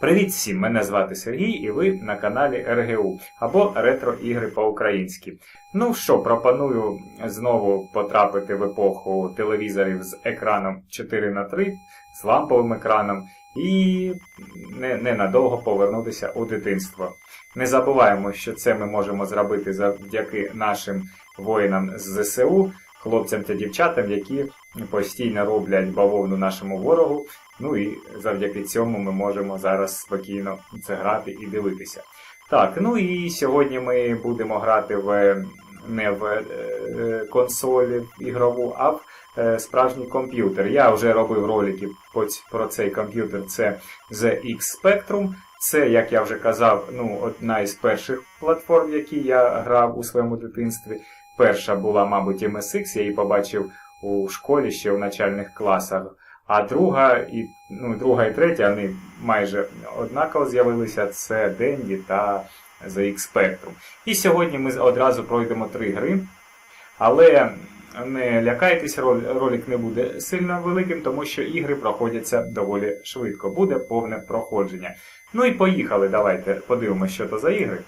Привіт всім! Мене звати Сергій і ви на каналі РГУ або Ретро Ігри по-українськи. Ну що, пропоную знову потрапити в епоху телевізорів з екраном 4 на 3 з ламповим екраном і не- ненадовго повернутися у дитинство. Не забуваємо, що це ми можемо зробити завдяки нашим воїнам з ЗСУ, хлопцям та дівчатам, які постійно роблять бавовну нашому ворогу. Ну і завдяки цьому ми можемо зараз спокійно це грати і дивитися. Так, ну і сьогодні ми будемо грати в не в е, консолі ігрову, а в е, справжній комп'ютер. Я вже робив ролики про цей комп'ютер. Це ZX Spectrum. Це, як я вже казав, ну, одна із перших платформ, які я грав у своєму дитинстві. Перша була, мабуть, MSX, я її побачив у школі ще в начальних класах. А друга і, ну, друга і третя, вони майже однаково з'явилися. Це Dendy та ZX Spectrum. І сьогодні ми одразу пройдемо три гри. Але не лякайтесь, ролик не буде сильно великим, тому що ігри проходяться доволі швидко. Буде повне проходження. Ну і поїхали, давайте подивимося, що то за ігри.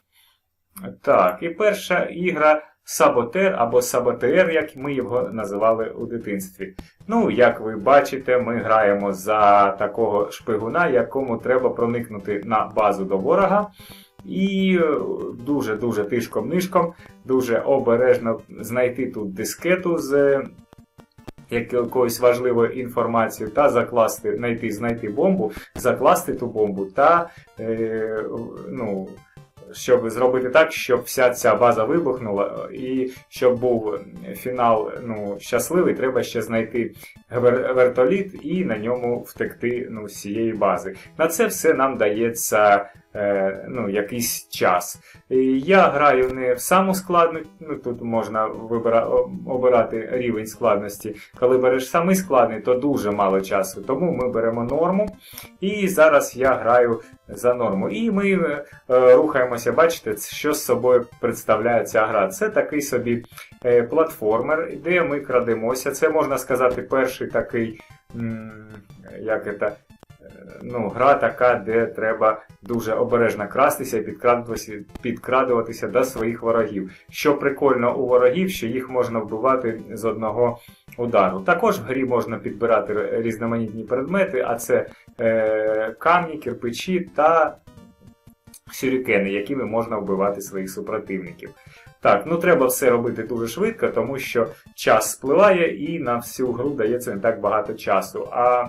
Так, і перша ігра Саботер або Саботер, як ми його називали у дитинстві. Ну, як ви бачите, ми граємо за такого шпигуна, якому треба проникнути на базу до ворога. І е, дуже-дуже тишком-нишком, дуже обережно знайти тут дискету з е, якоюсь важливою інформацією та закласти, знайти, знайти бомбу, закласти ту бомбу та е, ну, щоб зробити так, щоб вся ця база вибухнула, і щоб був фінал ну, щасливий, треба ще знайти вер- вертоліт і на ньому втекти ну, з цієї бази. На це все нам дається е, ну, якийсь час. Я граю не в саму складну, ну тут можна вибира, обирати рівень складності. Коли береш самий складний, то дуже мало часу. Тому ми беремо норму. І зараз я граю за норму. І ми е, е, рухаємося, бачите, що з собою представляє ця гра. Це такий собі е, платформер, де ми крадемося. Це можна сказати, перший такий, як це, е, ну, гра така, де треба дуже обережно крастися і підкрадуватися, підкрадуватися до своїх ворогів. Що прикольно у ворогів, що їх можна вбивати з одного удару. Також в грі можна підбирати різноманітні предмети, а це е, камні, кирпичі та сюрікени, якими можна вбивати своїх супротивників. Так, ну треба все робити дуже швидко, тому що час спливає і на всю гру дається не так багато часу. А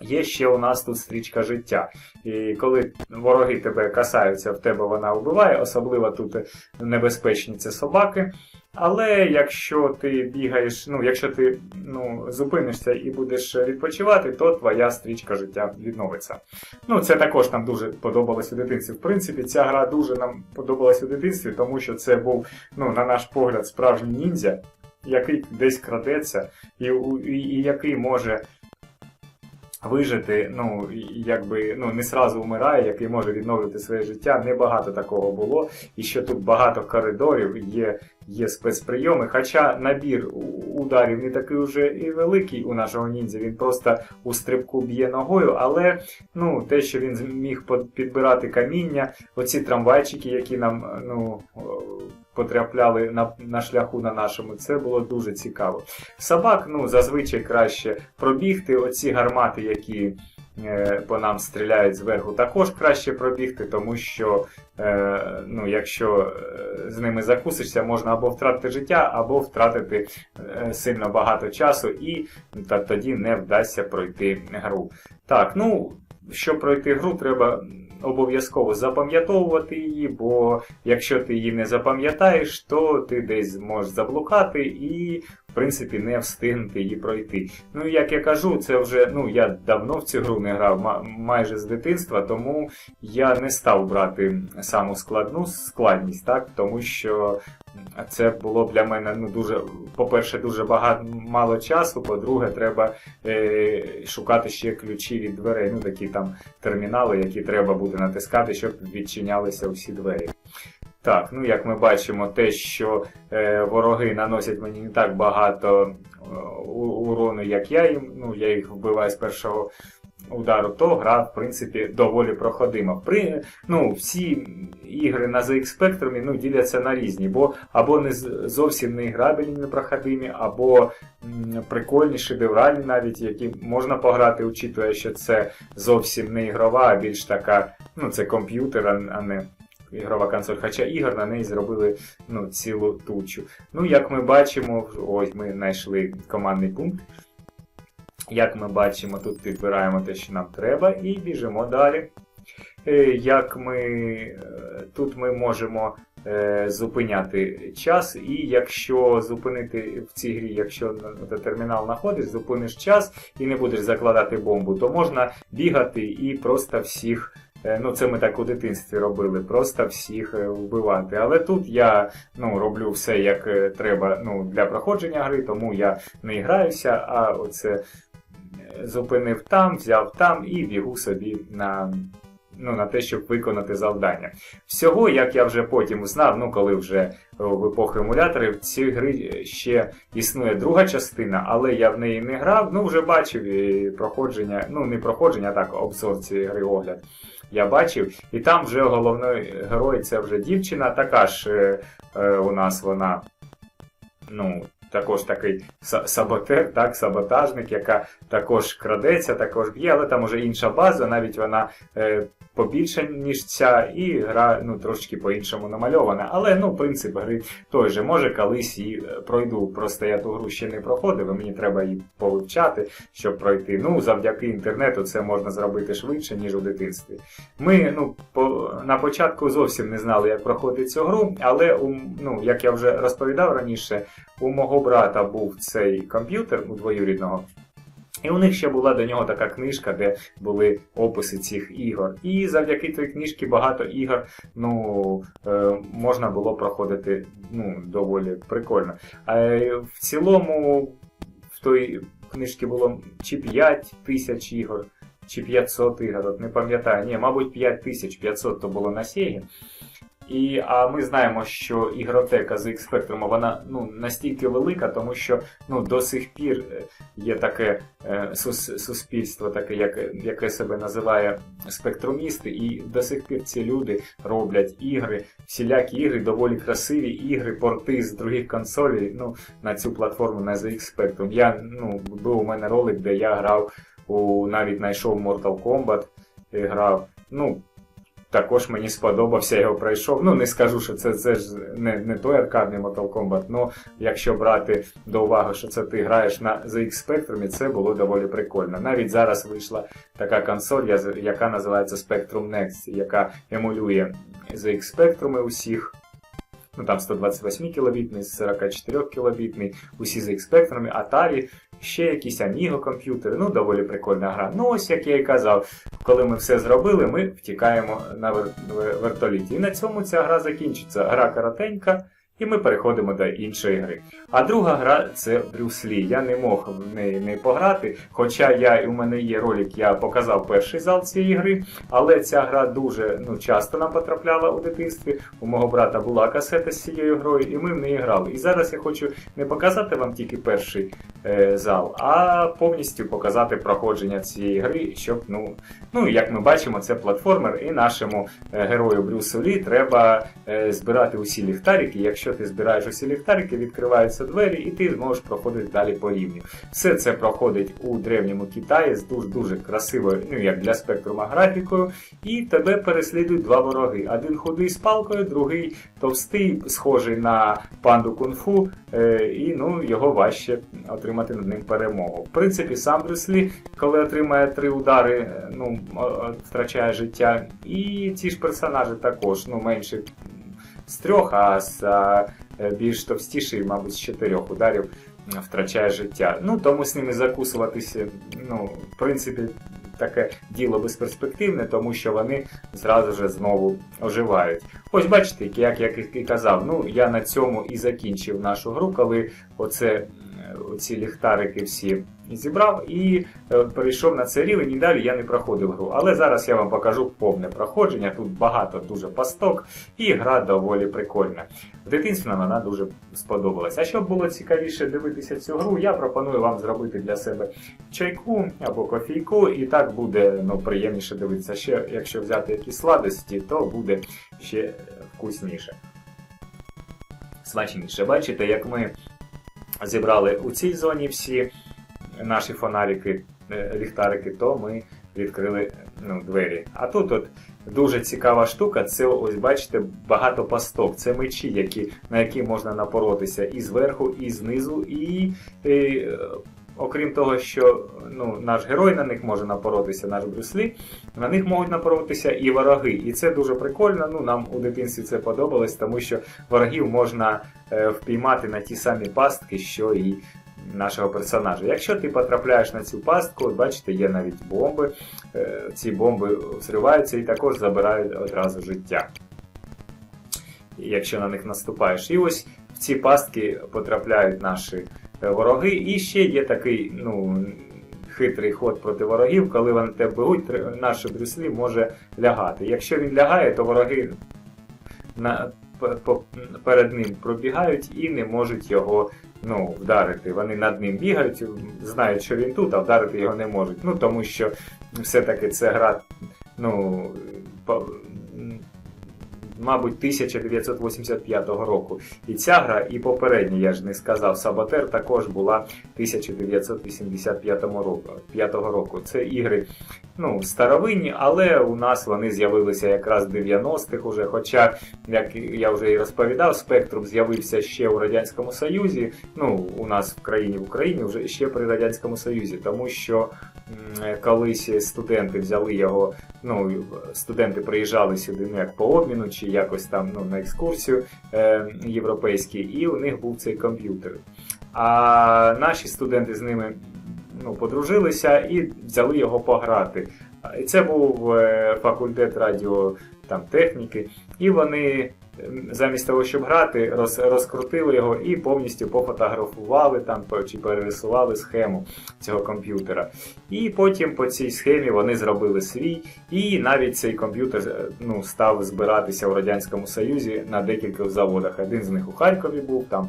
є ще у нас тут стрічка життя. І коли вороги тебе касаються, в тебе вона вбиває, особливо тут небезпечні це собаки. Але якщо ти бігаєш, ну якщо ти ну, зупинишся і будеш відпочивати, то твоя стрічка життя відновиться. Ну, це також нам дуже подобалось у дитинстві. В принципі, ця гра дуже нам подобалась у дитинстві, тому що це був, ну, на наш погляд, справжній ніндзя, який десь крадеться, і, і, і який може вижити, ну, якби ну, не сразу вмирає, який може відновити своє життя. Небагато такого було. І що тут багато коридорів, є, є спецприйоми. Хоча набір ударів не такий вже і великий у нашого ніндзя, він просто у стрибку б'є ногою, але ну, те, що він зміг по- підбирати каміння, оці трамвайчики, які нам е, ну, потрапляли на, на шляху на нашому, це було дуже цікаво. Собак, ну, зазвичай краще пробігти. Оці гармати, які по нам стріляють зверху, також краще пробігти, тому що е, ну, якщо е, з ними закусишся, можна або втратити життя, або втратити е, сильно багато часу, і та, тоді не вдасться пройти гру. Так, ну, щоб пройти гру, треба обов'язково запам'ятовувати її, бо якщо ти її не запам'ятаєш, то ти десь зможеш заблукати і, в принципі, не встигнути її пройти. Ну, як я кажу, це вже ну я давно в цю гру не грав, майже з дитинства, тому я не став брати саму складну складність, так, тому що це було для мене ну дуже, по-перше, дуже багато мало часу. По-друге, треба е, шукати ще ключі від дверей. Ну такі там термінали, які треба буде натискати, щоб відчинялися усі двері. Так, ну як ми бачимо, те, що е, вороги наносять мені не так багато е, урону, як я їм. Ну, я їх вбиваю з першого удару, то гра, в принципі, доволі проходима. При, ну, всі ігри на ZX Spectrum ну, діляться на різні, бо або не зовсім не грабельні, непроходимі, або м, прикольні, шедевральні навіть, які можна пограти, учитує, що це зовсім не ігрова, а більш така, ну, це комп'ютер, а не ігрова консоль. Хоча ігор на неї зробили ну, цілу тучу. Ну, як ми бачимо, ось ми знайшли командний пункт. Як ми бачимо, тут підбираємо те, що нам треба, і біжимо далі. Е, Як ми е, тут ми можемо е, зупиняти час, і якщо зупинити в цій грі, якщо на- на термінал знаходиш, зупиниш час і не будеш закладати бомбу, то можна бігати і просто всіх. Е, Ну, це ми так у дитинстві робили, просто всіх е, вбивати. Але тут я ну, роблю все як е, треба ну, для проходження гри, тому я не граюся, а оце зупинив там, взяв там і бігу собі на, ну, на те, щоб виконати завдання. Всього, як я вже потім знав, ну коли вже в епоху емуляторів, цієї гри ще існує друга частина, але я в неї не грав, ну вже бачив і проходження, ну не проходження, а так обзор цієї гри огляд. Я бачив, і там вже головний герой це вже дівчина, така ж е, е, у нас вона, ну, також такий саботер, так, саботажник, яка також крадеться, також б'є, але там уже інша база, навіть вона е, побільша, ніж ця, і гра ну, трошки по-іншому намальована. Але ну, принцип гри той же. Може, колись і е, пройду. Просто я ту гру ще не проходив, і мені треба її повивчати, щоб пройти. Ну, завдяки інтернету це можна зробити швидше, ніж у дитинстві. Ми ну, по, на початку зовсім не знали, як проходити цю гру, але ну, як я вже розповідав раніше, у мого брата був цей комп'ютер у двоюрідного. І у них ще була до нього така книжка, де були описи цих ігор. І завдяки тій книжці багато ігор ну, е, можна було проходити ну, доволі прикольно. Е, в цілому в той книжці було чи 5 тисяч ігор, чи 500 ігор, от не пам'ятаю. Ні, мабуть, 5500 то було на Сегі. І, а ми знаємо, що ігротека з X Spectrum, вона ну, настільки велика, тому що ну, до сих пір е, є таке е, сус- суспільство, таке, як, яке себе називає спектрумісти, і до сих пір ці люди роблять ігри, всілякі ігри, доволі красиві ігри, порти з других консолей ну, на цю платформу на ZX Spectrum. Я, ну, був у мене ролик, де я грав у навіть знайшов Mortal Kombat грав. Ну, також мені сподобався, його пройшов. Ну, не скажу, що це, це ж не, не той аркадний Mortal Kombat, але якщо брати до уваги, що це ти граєш на ZX Spectrum, це було доволі прикольно. Навіть зараз вийшла така консоль, яка називається Spectrum Next, яка емулює ZX Spectrum усіх. Ну там 128 кілобітний, 44 кілобітний, усі ZX Spectrum, Atari, ще якісь Amiga комп'ютери. Ну, доволі прикольна гра. Ну, ось як я і казав, коли ми все зробили, ми втікаємо на вер- вер- вертоліті. І на цьому ця гра закінчиться. Гра коротенька, і ми переходимо до іншої гри. А друга гра це Брюс Лі. Я не мог в неї не пограти, хоча я, у мене є ролик, я показав перший зал цієї гри, але ця гра дуже ну, часто нам потрапляла у дитинстві. У мого брата була касета з цією грою, і ми в неї грали. І зараз я хочу не показати вам тільки перший е, зал, а повністю показати проходження цієї гри, щоб, ну, ну як ми бачимо, це платформер, і нашому е, герою Брюсу Лі треба е, збирати усі ліхтарики. Якщо ти збираєш усі ліхтарики, відкриваються двері, і ти зможеш проходити далі по рівню. Все це проходить у древньому Китаї з дуже дуже красивою, ну як для спектрума графікою, і тебе переслідують два вороги. Один худий з палкою, другий товстий, схожий на панду кунг-фу, е, і ну його важче отримати над ним перемогу. В принципі, сам Брюс Лі, коли отримає три удари, е, ну втрачає життя. І ці ж персонажі також, ну менше з трьох, а з е, більш товстіший, мабуть, з чотирьох ударів втрачає життя. Ну тому з ними закусуватися, ну, в принципі. Таке діло безперспективне, тому що вони зразу ж знову оживають. Ось бачите, як я і казав, ну я на цьому і закінчив нашу гру, коли оце ці ліхтарики всі зібрав і е, перейшов на цей рівень, і далі я не проходив гру. Але зараз я вам покажу повне проходження. Тут багато дуже пасток, і гра доволі прикольна. В дитинстві нам вона дуже сподобалась. А щоб було цікавіше дивитися цю гру, я пропоную вам зробити для себе чайку або кофійку, і так буде ну, приємніше дивитися. Ще якщо взяти якісь сладості, то буде ще вкусніше. Смачніше. Бачите, як ми зібрали у цій зоні всі наші фонарики, е, ліхтарики, то ми відкрили ну, двері. А тут от дуже цікава штука, це ось бачите багато пасток. Це мечі, які, на які можна напоротися і зверху, і знизу, і. і Окрім того, що ну, наш герой на них може напоротися, наш Брюслі, на них можуть напоротися і вороги. І це дуже прикольно. Ну, Нам у дитинстві це подобалось, тому що ворогів можна е, впіймати на ті самі пастки, що і нашого персонажа. Якщо ти потрапляєш на цю пастку, бачите, є навіть бомби. Е, ці бомби взриваються і також забирають одразу життя. Якщо на них наступаєш. І ось в ці пастки потрапляють наші вороги. І ще є такий ну, хитрий ход проти ворогів, коли вони тебе беруть, наш Брюслі може лягати. Якщо він лягає, то вороги на, перед ним пробігають і не можуть його ну, вдарити. Вони над ним бігають, знають, що він тут, а вдарити його не можуть. Ну, Тому що все-таки це гра. ну, мабуть, 1985 року. І ця гра, і попередня, я ж не сказав, Саботер також була 1985 року. Це ігри ну, старовинні, але у нас вони з'явилися якраз в 90-х уже. Хоча, як я вже і розповідав, спектрум з'явився ще у Радянському Союзі. Ну, у нас в країні в Україні вже ще при Радянському Союзі, тому що колись студенти взяли його, ну, студенти приїжджали сюди ну, як по обміну, чи якось там ну, на екскурсію е, європейські, і у них був цей комп'ютер. А наші студенти з ними ну, подружилися і взяли його пограти. І Це був е, факультет радіотехніки, і вони замість того, щоб грати, роз, розкрутили його і повністю пофотографували там чи перерисували схему цього комп'ютера. І потім по цій схемі вони зробили свій, і навіть цей комп'ютер е, ну, став збиратися у Радянському Союзі на декількох заводах. Один з них у Харкові був, там,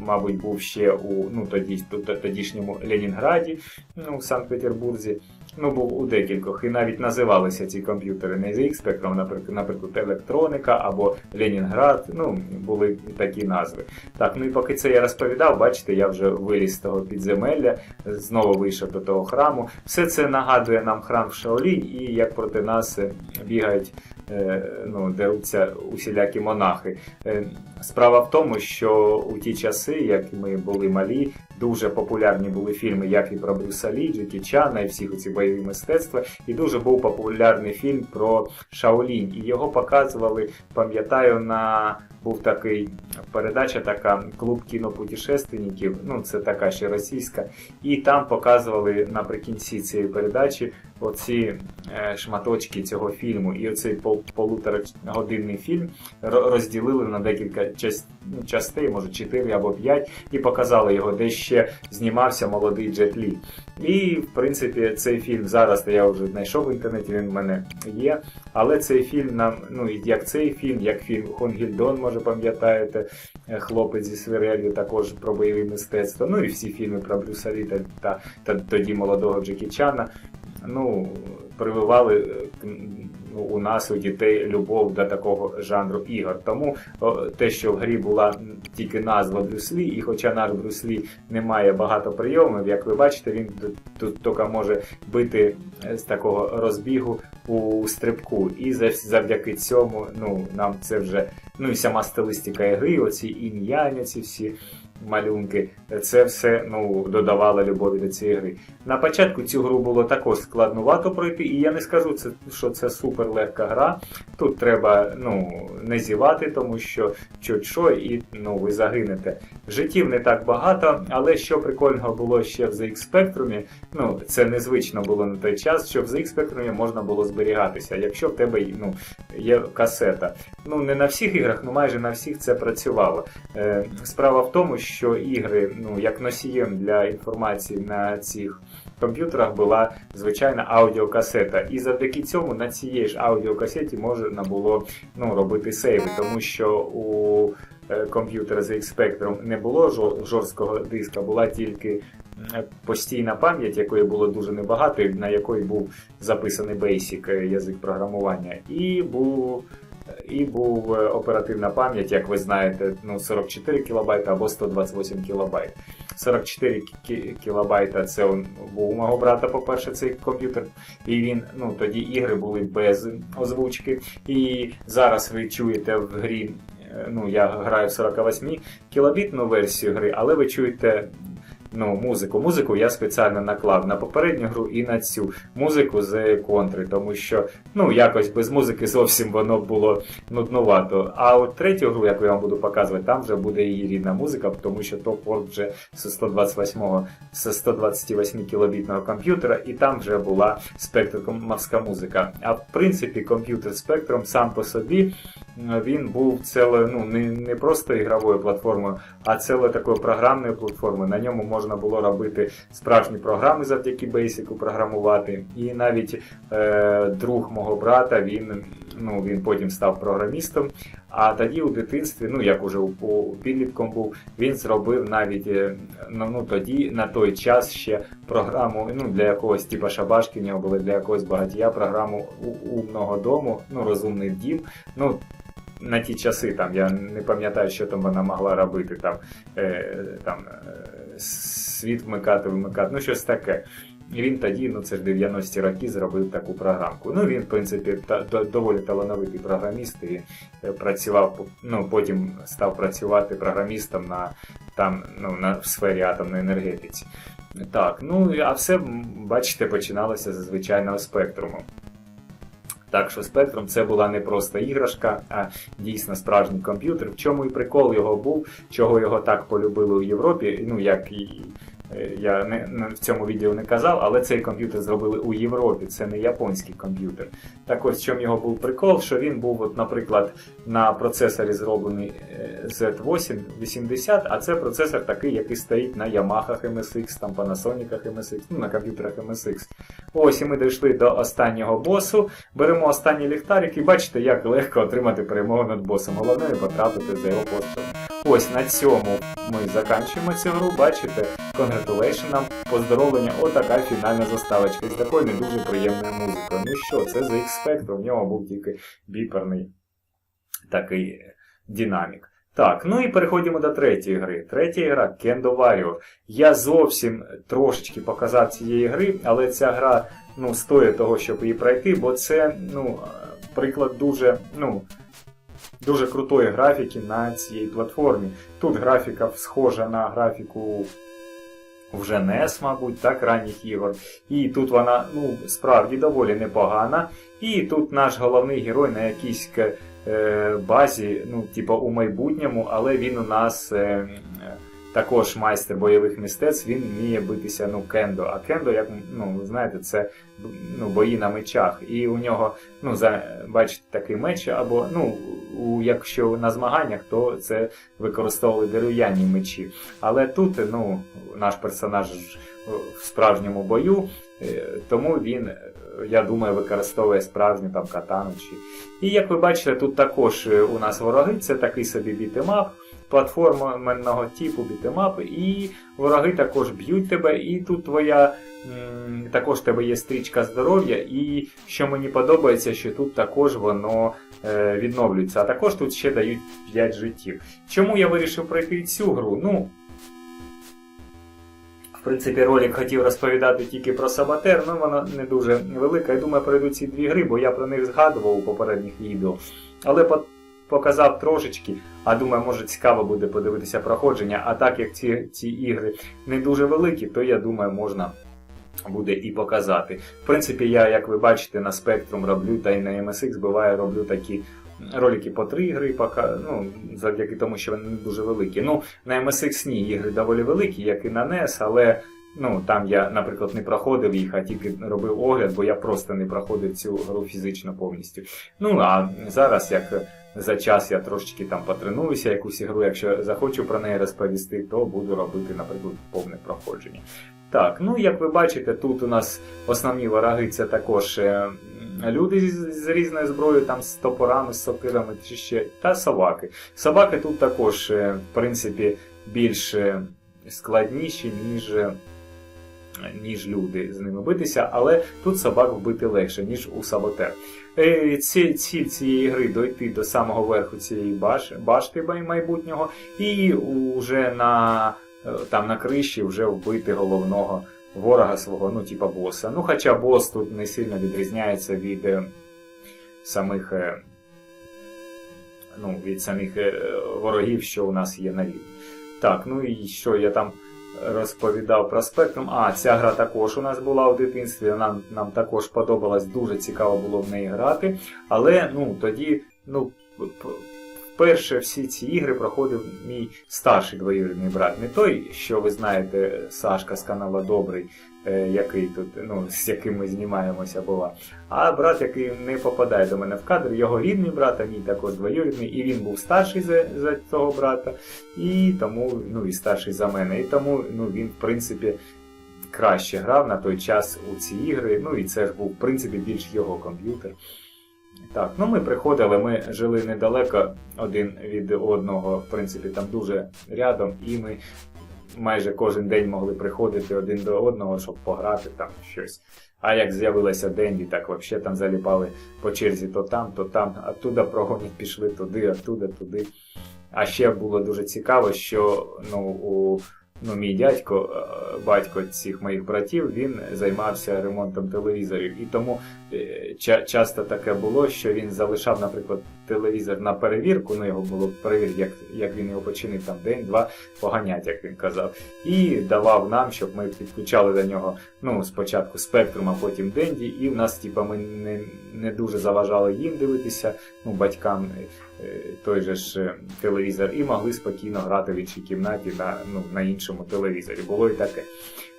мабуть, був ще у ну, тоді, тодішньому Ленінграді, ну, у Санкт-Петербурзі. Ну, був у декількох. І навіть називалися ці комп'ютери не ZX Spectrum, наприклад, електроніка або Ленінград. Ну, були такі назви. Так, ну і поки це я розповідав, бачите, я вже виліз з того підземелля, знову вийшов до того храму. Все це нагадує нам храм в Шаолінь і як проти нас е, бігають, е, ну, деруться усілякі монахи. Е, справа в тому, що у ті часи, як ми були малі, дуже популярні були фільми, як і про Брюса Лі, Джекі Чана і всіх ці бойові мистецтва. І дуже був популярний фільм про Шаолінь. І його показували, пам'ятаю, на був такий передача, така клуб кінопутешественників, ну це така ще російська. І там показували наприкінці цієї передачі оці е, шматочки цього фільму. І оцей полуторагодинний фільм розділили на декілька ну, частей, може 4 або 5, і показали його, де ще знімався молодий Джет Лі. І, в принципі, цей фільм зараз я вже знайшов в інтернеті, він в мене є. Але цей фільм нам, ну як цей фільм, як фільм Хонгільдон, може пам'ятаєте, е, хлопець зі свирелью, також про бойові мистецтво. Ну і всі фільми про Брюса Лі та, та, та тоді молодого Джекі Чана. Ну, прививали е, Ну, у нас у дітей любов до такого жанру ігор. Тому те, що в грі була тільки назва Брюслі, і хоча наш Брюслі не має багато прийомів, як ви бачите, він тут тільки може бити з такого розбігу у стрибку. І завдяки цьому ну, нам це вже ну і сама стилистика ігри, оці ім'я, ці всі малюнки. Це все ну, додавало любові до цієї гри. На початку цю гру було також складнувато пройти, і я не скажу, що це супер легка гра. Тут треба ну, не зівати, тому що чуть що і ну, ви загинете. Життів не так багато, але що прикольного було ще в ZX Spectrum, ну, це незвично було на той час, що в ZX Spectrum можна було зберігатися, якщо в тебе ну, є касета. Ну, не на всіх іграх, ну майже на всіх це працювало. Е, Справа в тому, що що ігри, ну як носієм для інформації на цих комп'ютерах була звичайна аудіокасета. І завдяки цьому на цієї ж аудіокасеті можна було ну, робити сейви, тому що у е, комп'ютера ZX Spectrum не було жорсткого диска, була тільки постійна пам'ять, якої було дуже небагато, на якої був записаний Basic е, язик програмування. І був і був е, оперативна пам'ять, як ви знаєте, ну 44 кБ або 128 кБ. 44 кі- кілобайта це був у мого брата, по-перше, цей комп'ютер. І він, ну тоді ігри були без озвучки. І зараз ви чуєте в грі, е, ну я граю в 48 кілобітну версію гри, але ви чуєте. Ну, музику. Музику я спеціально наклав на попередню гру і на цю музику з контри, тому що ну якось без музики зовсім воно було нуднувато. А от третю гру, яку я вам буду показувати, там вже буде її рідна музика, тому що то порт вже з 128 з 128 кілобітного комп'ютера, і там вже була спектрумовська музика. А в принципі, комп'ютер Spectrum сам по собі він був ціле, ну не, не просто ігровою платформою, а ціле такою програмною платформою. На ньому можна було робити справжні програми завдяки Basic програмувати. І навіть е, друг мого брата, він, ну, він потім став програмістом. А тоді у дитинстві, ну як уже у, у підлітком був, він зробив навіть е, ну, ну тоді на той час ще програму ну, для якогось типа шабашки, в нього були для якогось багатія програму у- умного дому, ну розумний дім. Ну, на ті часи там я не пам'ятаю, що там вона могла робити, там, е, там е, світ вмикати, вимикати, ну щось таке. І він тоді, ну це ж 90-ті роки, зробив таку програмку. Ну він, в принципі, та, до- доволі талановитий програміст і е, працював, ну потім став працювати програмістом на там, ну, на в сфері атомної енергетиці. Так, ну а все, бачите, починалося з звичайного спектруму. Так що Spectrum це була не просто іграшка, а дійсно справжній комп'ютер. В чому і прикол його був, чого його так полюбили в Європі. Ну як і я не, не в цьому відео не казав, але цей комп'ютер зробили у Європі, це не японський комп'ютер. Так ось в чому його був прикол, що він був, от, наприклад, на процесорі зроблений е, Z880, а це процесор такий, який стоїть на Yamaha MSX, там Panasonic MSX, ну на комп'ютерах MSX. Ось і ми дійшли до останнього босу. Беремо останній ліхтарик і бачите, як легко отримати перемогу над босом. Головне не потрапити за його пострілом. Ось на цьому ми закінчуємо цю гру. Бачите, congratulation нам поздоровлення. Отака фінальна заставочка з такою не дуже приємною музикою. Ну що, це за X-Spectrum, в нього був тільки біперний такий е, динамік. Так, ну і переходимо до третьої гри. Третя гра Kendo Warrior. Я зовсім трошечки показав цієї гри, але ця гра ну, стоїть того, щоб її пройти, бо це ну, приклад дуже, ну, дуже крутої графіки на цій платформі. Тут графіка схожа на графіку вже NES, мабуть, так, ранніх ігор. І тут вона ну, справді доволі непогана. І тут наш головний герой на якійсь е, базі, ну, типу, у майбутньому, але він у нас е, також майстер бойових мистецтв, він вміє битися ну, кендо. А кендо, як ну, знаєте, це ну, бої на мечах. І у нього, ну, за, бачите, такий меч, або ну, у, якщо на змаганнях, то це використовували дерев'яні мечі. Але тут ну, наш персонаж в справжньому бою, е, тому він, е, я думаю, використовує справжню там катану. Чи... І як ви бачите, тут також е, у нас вороги, це такий собі бітемап, платформенного типу бітемап, і вороги також б'ють тебе, і тут твоя. Також тебе є стрічка здоров'я, і що мені подобається, що тут також воно е, відновлюється. А також тут ще дають 5 життів. Чому я вирішив пройти цю гру? Ну, в принципі, ролик хотів розповідати тільки про Сабатер, але вона не дуже велика. Я думаю, пройду ці дві гри, бо я про них згадував у попередніх відео. Але показав трошечки, а думаю, може цікаво буде подивитися проходження. А так як ці, ці ігри не дуже великі, то я думаю, можна буде і показати. В принципі, я, як ви бачите, на Spectrum роблю, та й на MSX буває, роблю такі ролики по три ігри, пока, ну, завдяки тому, що вони не дуже великі. Ну, на MSX ні, ігри доволі великі, як і на NES, але ну, там я, наприклад, не проходив їх, а тільки робив огляд, бо я просто не проходив цю гру фізично повністю. Ну, а зараз, як за час я трошечки там потренуюся якусь ігру, якщо захочу про неї розповісти, то буду робити, наприклад, повне проходження. Так, ну як ви бачите, тут у нас основні вороги це також е, люди з, різною зброєю, там з топорами, з сокирами чи ще, та собаки. Собаки тут також, е, в принципі, більш е, складніші, ніж. Ніж люди з ними битися, але тут собак вбити легше, ніж у саботер. Е, Ці, ціль цієї гри дойти до самого верху цієї баш, башти майбутнього, і вже на, е, там на криші вже вбити головного ворога свого, ну, типа боса. Ну, хоча бос тут не сильно відрізняється від е, самих, ну, від самих ворогів, що у нас є на рівні. Так, ну і що я там розповідав про спектрум. А, ця гра також у нас була у дитинстві. Нам, нам також подобалось, дуже цікаво було в неї грати. Але ну, тоді, ну, вперше всі ці ігри проходив мій старший двоюрідний брат. Не той, що ви знаєте, Сашка з канала Добрий, який тут, ну, з яким ми знімаємося була. А брат, який не попадає до мене в кадр, його рідний брат, а мій також двоюрідний, і він був старший за, за цього брата, і тому, ну і старший за мене. І тому ну, він, в принципі, краще грав на той час у ці ігри. Ну і це ж був, в принципі, більш його комп'ютер. Так, ну ми приходили, ми жили недалеко один від одного, в принципі, там дуже рядом, і ми майже кожен день могли приходити один до одного, щоб пограти там щось. А як з'явилася Денді, так взагалі там заліпали по черзі то там, то там, оттуда прогонять пішли туди, оттуда, туди. А ще було дуже цікаво, що ну, у, ну, мій дядько, е, батько цих моїх братів, він займався ремонтом телевізорів. І тому е, ча- часто таке було, що він залишав, наприклад, телевізор на перевірку, ну його було перевірити, як, як він його починив там день-два, поганять, як він казав. І давав нам, щоб ми підключали до нього ну, спочатку спектрум, а потім Денді, і в нас, типа, ми не, не дуже заважали їм дивитися, ну, батькам той же ж е, телевізор, і могли спокійно грати в іншій кімнаті на, ну, на іншому телевізорі. Було і таке.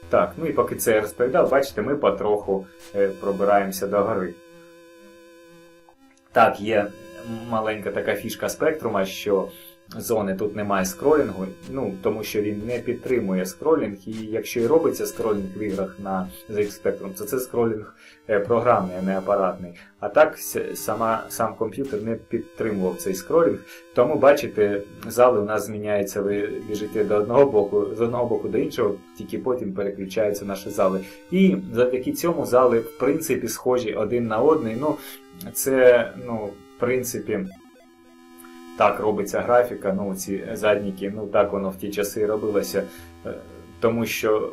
Так, ну і поки це я розповідав, бачите, ми потроху е, пробираємося до гори. Так, є маленька така фішка спектрума, що зони тут немає скролінгу, ну тому що він не підтримує скролінг, і якщо і робиться скролінг в іграх на ZX Spectrum, то це скролінг е, програмний, а не апаратний. А так сама, сам комп'ютер не підтримував цей скролінг. Тому бачите, зали у нас зміняються, ви біжите до одного боку, з одного боку до іншого, тільки потім переключаються наші зали. І завдяки цьому зали, в принципі, схожі один на один. Ну, це, ну, в принципі. Так робиться графіка, ну ці задніки, ну так воно в ті часи робилося, е, тому що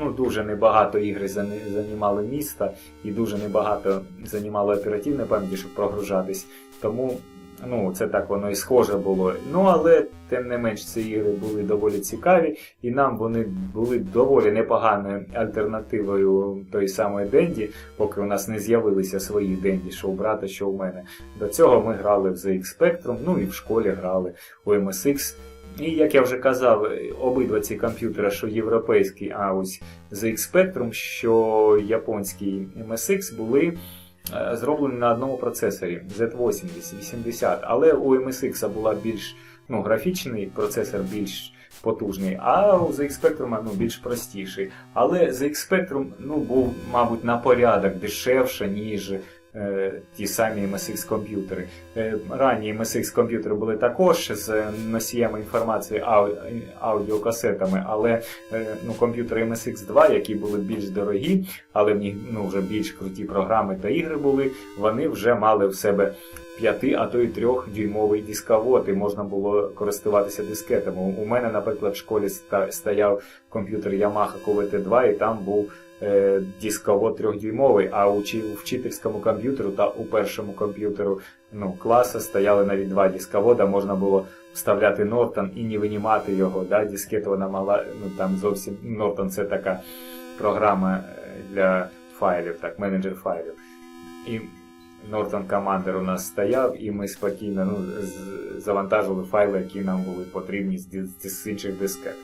ну, дуже небагато ігри займали міста і дуже небагато займало оперативної пам'яті, щоб прогружатись. Тому ну, це так воно і схоже було. Ну але тим не менш ці ігри були доволі цікаві, і нам вони були доволі непоганою альтернативою тої самої Денді, поки у нас не з'явилися свої Денді, що у брата, що у мене. До цього ми грали в ZX Spectrum, ну і в школі грали у MSX. І як я вже казав, обидва ці комп'ютери, що європейський, а ось ZX Spectrum, що японський MSX, були е, зроблені на одному процесорі Z80, 80. Але у MSX була більш ну, графічний процесор більш потужний, а у ZX Spectrum ну, більш простіший. Але ZX Spectrum ну, був, мабуть, на порядок дешевше, ніж е, ті самі MSX комп'ютери. Е, ранні MSX комп'ютери були також з носіями інформації ау, аудіокасетами, але е, ну, комп'ютери MSX 2, які були більш дорогі, але в них ну, вже більш круті програми та ігри були, вони вже мали в себе 5, а то й 3 дюймовий дисковод, і можна було користуватися дискетами. У мене, наприклад, в школі стояв комп'ютер Yamaha QVT2, і там був е, дисковод 3-дюймовий, а у вчительському комп'ютеру та у першому комп'ютеру ну, класу стояли навіть два дисковода, можна було вставляти Нортон і не винімати його. Да? Дискет вона мала, ну там зовсім Нортон це така програма е, для файлів, так, менеджер файлів. І Norton Commander у нас стояв, і ми спокійно ну, завантажили файли, які нам були потрібні з, ді- з інших дискет.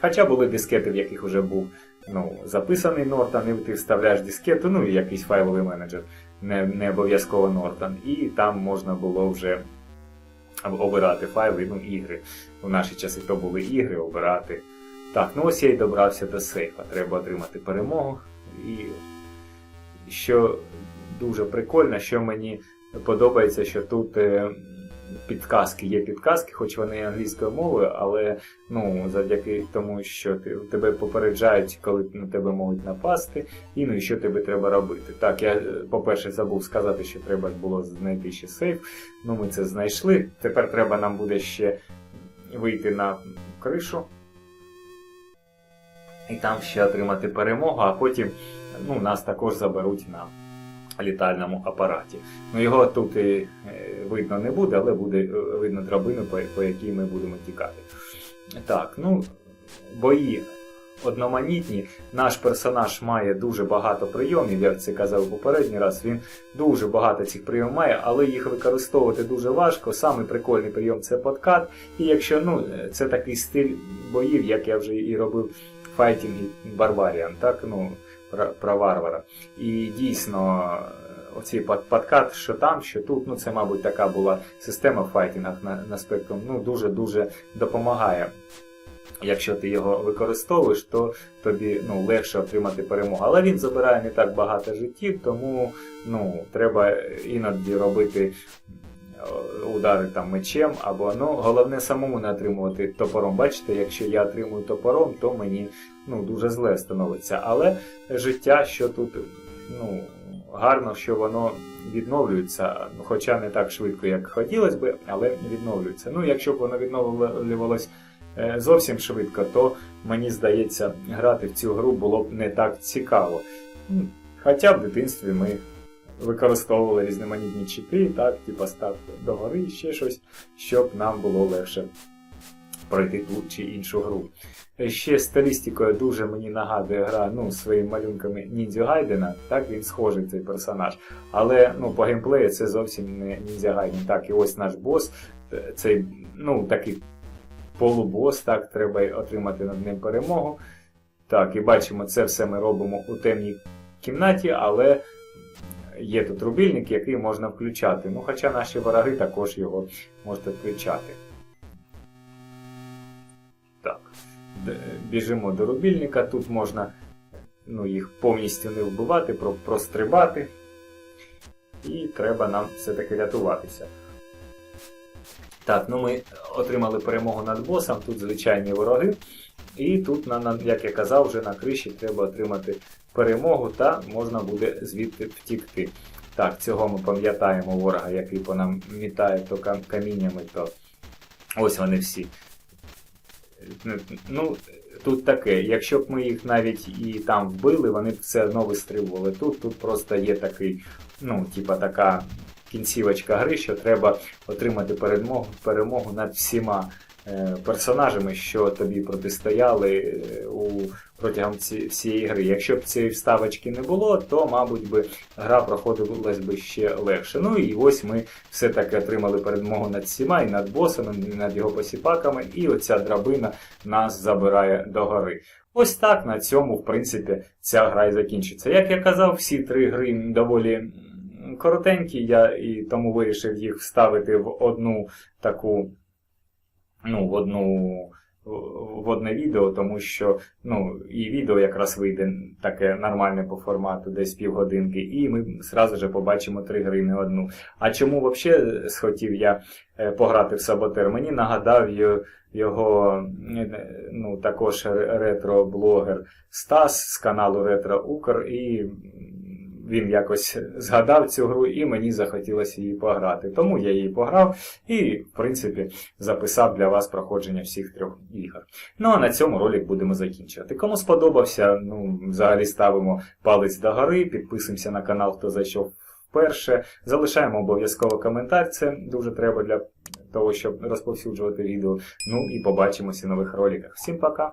Хоча були дискети, в яких вже був ну, записаний Norton, і ти вставляєш дискету, ну і якийсь файловий менеджер, не, не обов'язково Norton, і там можна було вже обирати файли, ну, ігри. У наші часи то були ігри, обирати. Так, ну ось я і добрався до сейфа. Треба отримати перемогу. І що дуже прикольно, що мені подобається, що тут е, підказки є підказки, хоч вони англійською мовою, але ну, завдяки тому, що ти, тебе попереджають, коли на тебе можуть напасти, і ну і що тобі треба робити. Так, я, по-перше, забув сказати, що треба було знайти ще сейф. Ну, ми це знайшли. Тепер треба нам буде ще вийти на кришу. І там ще отримати перемогу, а потім ну, нас також заберуть на літальному апараті. Ну, його тут і е, видно не буде, але буде е, видно драбину, по, по якій ми будемо тікати. Так, ну, бої одноманітні. Наш персонаж має дуже багато прийомів, я це казав попередній раз. Він дуже багато цих прийомів має, але їх використовувати дуже важко. Самий прикольний прийом це подкат. І якщо ну, це такий стиль боїв, як я вже і робив Fighting і Barbarian, так, ну, про, варвара. І дійсно, оцей под- подкат, що там, що тут, ну це, мабуть, така була система в файтингах на, на спектрум, ну дуже-дуже допомагає. Якщо ти його використовуєш, то тобі ну, легше отримати перемогу. Але він забирає не так багато життів, тому ну, треба іноді робити е, удари там мечем, або ну, головне самому не отримувати топором. Бачите, якщо я отримую топором, то мені ну, дуже зле становиться. Але життя, що тут ну, гарно, що воно відновлюється, ну, хоча не так швидко, як хотілося би, але відновлюється. Ну, якщо б воно відновлювалось е, зовсім швидко, то мені здається, грати в цю гру було б не так цікаво. Хоча в дитинстві ми використовували різноманітні чіпи, так, типа став догори і ще щось, щоб нам було легше пройти ту чи іншу гру. Ще стилістикою дуже мені нагадує гра ну, своїми малюнками Ніндзю Гайдена, так він схожий цей персонаж. Але ну, по геймплею це зовсім не Ніндзя Гайден. Так, і ось наш бос, е, цей ну, такий полубос, так, треба отримати над ним перемогу. Так, і бачимо, це все ми робимо у темній кімнаті, але є тут рубільник, який можна включати. Ну, хоча наші вороги також його можуть включати. Так, біжимо до рубільника. Тут можна ну, їх повністю не вбивати, про- прострибати. І треба нам все-таки рятуватися. Так, ну ми отримали перемогу над босом, тут звичайні вороги. І тут, як я казав, вже на криші треба отримати перемогу та можна буде звідти втікти. Так, цього ми пам'ятаємо ворога, який по нам мітає то каміннями, то ось вони всі. Ну, тут таке, якщо б ми їх навіть і там вбили, вони б все одно вистрибували. Тут, тут просто є такий, ну, типа така кінцівочка гри, що треба отримати перемогу, перемогу над всіма е, персонажами, що тобі протистояли е, у, протягом ці, всієї гри. Якщо б цієї вставочки не було, то, мабуть, би гра проходилась би ще легше. Ну і ось ми все-таки отримали перемогу над всіма, і над босом, і над його посіпаками, і оця драбина нас забирає до гори. Ось так на цьому, в принципі, ця гра і закінчиться. Як я казав, всі три гри доволі коротенькі, я і тому вирішив їх вставити в одну таку, ну, в одну. В одне відео, тому що ну, і відео якраз вийде таке нормальне по формату, десь півгодинки, і ми зразу же побачимо три гри, не одну. А чому взагалі схотів я е, пограти в Саботер? Мені нагадав його е, ну, також ретро-блогер Стас з каналу Ретро Укр, і він якось згадав цю гру, і мені захотілося її пограти. Тому я її пограв і, в принципі, записав для вас проходження всіх трьох ігор. Ну а на цьому ролик будемо закінчувати. Кому сподобався, ну, взагалі ставимо палець до гори, підписуємося на канал, хто зайшов вперше. Залишаємо обов'язково коментар, це дуже треба для того, щоб розповсюджувати відео. Ну і побачимося в нових роликах. Всім пока!